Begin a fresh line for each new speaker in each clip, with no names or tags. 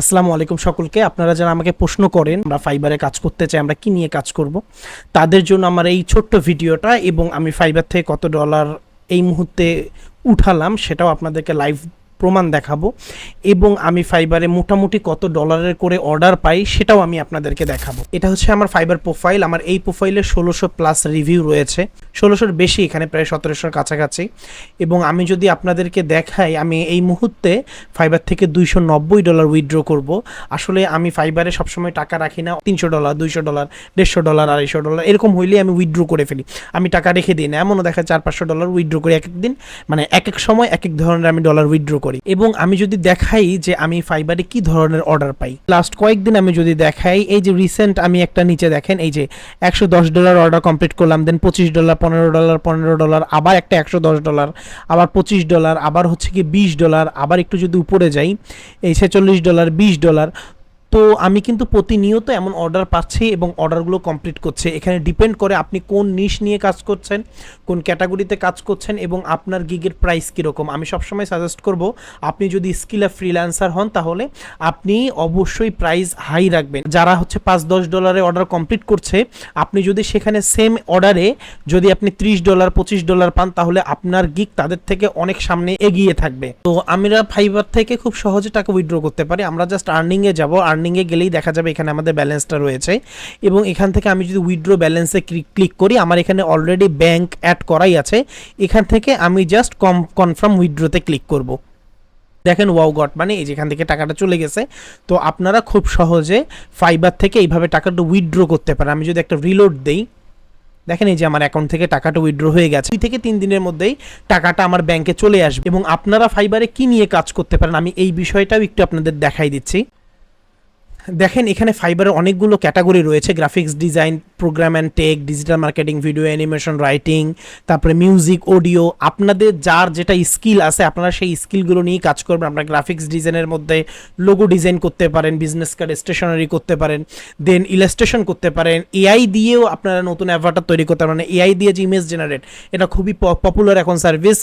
আসসালামু আলাইকুম সকলকে। আপনারা যারা আমাকে প্রশ্ন করেন, আমরা ফাইবারে কাজ করতে চাই, আমরা কি নিয়ে কাজ করব, তাদের জন্য আমার এই ছোট্ট ভিডিওটা এবং আমি ফাইবার থেকে কত ডলার এই মুহূর্তে উঠালাম সেটাও আপনাদেরকে লাইভ প্রমাণ দেখাবো এবং আমি ফাইবারে মোটামুটি কত ডলারের করে অর্ডার পাই সেটাও আমি আপনাদেরকে দেখাবো। এটা হচ্ছে আমার ফাইবার প্রোফাইল। আমার এই প্রোফাইলে ষোলোশো প্লাস রিভিউ রয়েছে। ষোলোশোর বেশি, এখানে প্রায় সতেরোশোর কাছাকাছি। এবং আমি যদি আপনাদেরকে দেখাই, আমি এই মুহূর্তে ফাইবার থেকে দুইশো নব্বই ডলার উইথড্র করব। আসলে আমি ফাইবারে সবসময় টাকা রাখি না। তিনশো ডলার, দুইশো ডলার, দেড়শো ডলার, আড়াইশো ডলার, এরকম হইলে আমি উইথড্র করে ফেলি। আমি টাকা রেখে দিই না। এমনও দেখা চার পাঁচশো ডলার উইথড্র করি এক দিন মানে এক এক সময় এক এক ধরনের আমি ডলার উইথড্র করি। এবং আমি যদি দেখাই যে আমি ফাইবারে কি ধরনের অর্ডার পাই। লাস্ট কয়েকদিন আমি যদি দেখাই, এই যে রিসেন্ট আমি একটা নিচে দেখেন, এই যে একশো দশ ডলার অর্ডার কমপ্লিট করলাম দেন পঁচিশ ডলার পনেরো ডলার পনেরো ডলার আবার একটা একশো দশ ডলার আবার পঁচিশ ডলার আবার হচ্ছে কি বিশ ডলার আবার একটু যদি উপরে যাই, এই ছেচল্লিশ ডলার বিশ ডলার তো আমি কিন্তু প্রতিনিয়ত এমন অর্ডার পাচ্ছি এবং অর্ডারগুলো কমপ্লিট করছে। এখানে ডিপেন্ড করে আপনি কোন নিশ নিয়ে কাজ করছেন, কোন ক্যাটাগরিতে কাজ করছেন এবং আপনার গিগের প্রাইস কীরকম। আমি সবসময় সাজেস্ট করব, আপনি যদি স্কিল ফ্রিল্যান্সার হন তাহলে আপনি অবশ্যই প্রাইস হাই রাখবেন। যারা হচ্ছে পাঁচ দশ ডলারে অর্ডার কমপ্লিট করছে, আপনি যদি সেখানে সেম অর্ডারে যদি আপনি ত্রিশ ডলার পঁচিশ ডলার পান, তাহলে আপনার গিগ তাদের থেকে অনেক সামনে এগিয়ে থাকবে। তো আমরা ফাইবার থেকে খুব সহজে টাকা উইথড্র করতে পারি। আমরা জাস্ট আর্নিংয়ে যাব আর্নিংয়ে গেলেই দেখা যাবে এখানে আমাদের ব্যালেন্সটা রয়েছে। এবং এখান থেকে আমি যদি উইথড্র ব্যালেন্সে ক্লিক করি, আমার এখানে অলরেডি ব্যাংক অ্যাড করাই আছে। এখান থেকে আমি জাস্ট কম কনফার্ম উইথড্রোতে ক্লিক করব। দেখেন ওয়াও গট মানে এই যেখান থেকে টাকাটা চলে গেছে। তো আপনারা খুব সহজে ফাইবার থেকে এইভাবে টাকাটা উইথড্র করতে পারেন। আমি যদি একটা রিলোড দেই, দেখেন এই যে আমার অ্যাকাউন্ট থেকে টাকাটা উইথড্র হয়ে গেছে। দুই থেকে তিন দিনের মধ্যেই টাকাটা আমার ব্যাংকে চলে আসবে। এবং আপনারা ফাইবারে কি নিয়ে কাজ করতে পারেন, আমি এই বিষয়টাও একটু আপনাদের দেখাই দিচ্ছি। দেখেন এখানে ফাইবারের অনেকগুলো ক্যাটাগরি রয়েছে graphics design program and tech digital marketing video animation writing তারপরে মিউজিক অডিও আপনাদের যার যেটা স্কিল আছে, আপনারা সেই স্কিলগুলো নিয়ে কাজ করবেন। আপনারা গ্রাফিক্স ডিজাইনের মধ্যে লোগো ডিজাইন করতে পারেন বিজনেস কার্ড স্টেশনারি করতে পারেন দেন ইলাস্ট্রেশন করতে পারেন। এআই দিয়েও আপনারা নতুন অ্যাভাটার তৈরি করতে পারেন। এআই দিয়ে যে ইমেজ জেনারেট এটা খুবই পপুলার এখন সার্ভিস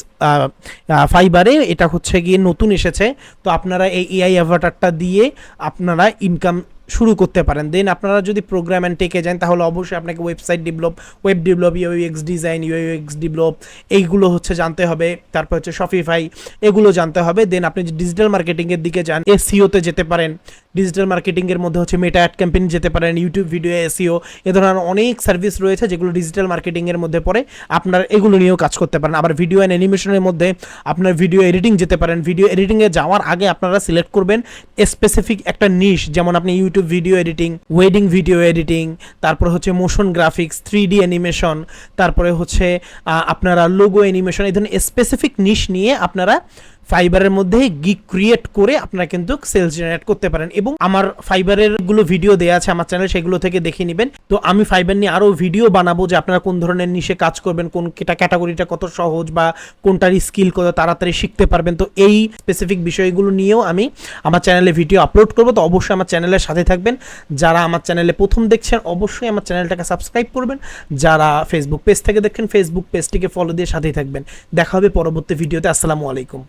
ফাইবারে এটা হচ্ছে গিয়ে নতুন এসেছে। তো আপনারা এই এআই অ্যাভাটারটা দিয়ে আপনারা ইনকাম শুরু করতে পারেন। দেন আপনারা যদি প্রোগ্রাম অ্যান্ড টেকে যান, তাহলে অবশ্যই আপনাকে website develop web develop UX design UX develop এইগুলো হচ্ছে জানতে হবে। তারপর হচ্ছে শপিফাই এগুলো জানতে হবে। দেন আপনি যে ডিজিটাল মার্কেটিংয়ের দিকে যান এসিওতে যেতে পারেন। ডিজিটাল মার্কেটিংয়ের মধ্যে হচ্ছে মেটা অ্যাড ক্যাম্পেইন যেতে পারেন ইউটিউব ভিডিও এসিও এ ধরনের অনেক সার্ভিস রয়েছে যেগুলো ডিজিটাল মার্কেটিংয়ের মধ্যে পড়ে। আপনার এগুলো নিয়েও কাজ করতে পারেন। আবার ভিডিও অ্যান্ড অ্যানিমেশনের মধ্যে আপনার ভিডিও এডিটিং যেতে পারেন। ভিডিও এডিটিংয়ে যাওয়ার আগে আপনারা সিলেক্ট করবেন স্পেসিফিক একটা নিশ যেমন আপনি YouTube video editing wedding video editing তারপর হচ্ছে motion graphics three D animation তারপরে হচ্ছে আপনারা লোগো অ্যানিমেশন এই ধরনের স্পেসিফিক নিশ নিয়ে আপনারা ফাইবারের মধ্যে গিক ক্রিয়েট করে আপনারা কিন্তু সেলস জেনারেট করতে পারেন। এবং আমার ফাইবারেরগুলো ভিডিও দেওয়া আছে আমার চ্যানেল সেগুলো থেকে দেখে নেবেন। তো আমি ফাইবার নিয়ে আরও ভিডিও বানাবো যে আপনারা কোন ধরনের নিশে কাজ করবেন, কোন কেটা ক্যাটাগরিটা কত সহজ বা কোনটার স্কিল কত তাড়াতাড়ি শিখতে পারবেন। তো এই স্পেসিফিক বিষয়গুলো নিয়েও আমি আমার চ্যানেলে ভিডিও আপলোড করব। তো অবশ্যই আমার চ্যানেলের সাথে থাকবেন। যারা আমার চ্যানেলে প্রথম দেখছেন, অবশ্যই আমার চ্যানেলটাকে সাবস্ক্রাইব করবেন। যারা ফেসবুক পেজ থেকে দেখেন ফেসবুক পেজটিকে ফলো দিয়ে সাথেই থাকবেন। দেখা হবে পরবর্তী ভিডিওতে আসসালামু আলাইকুম।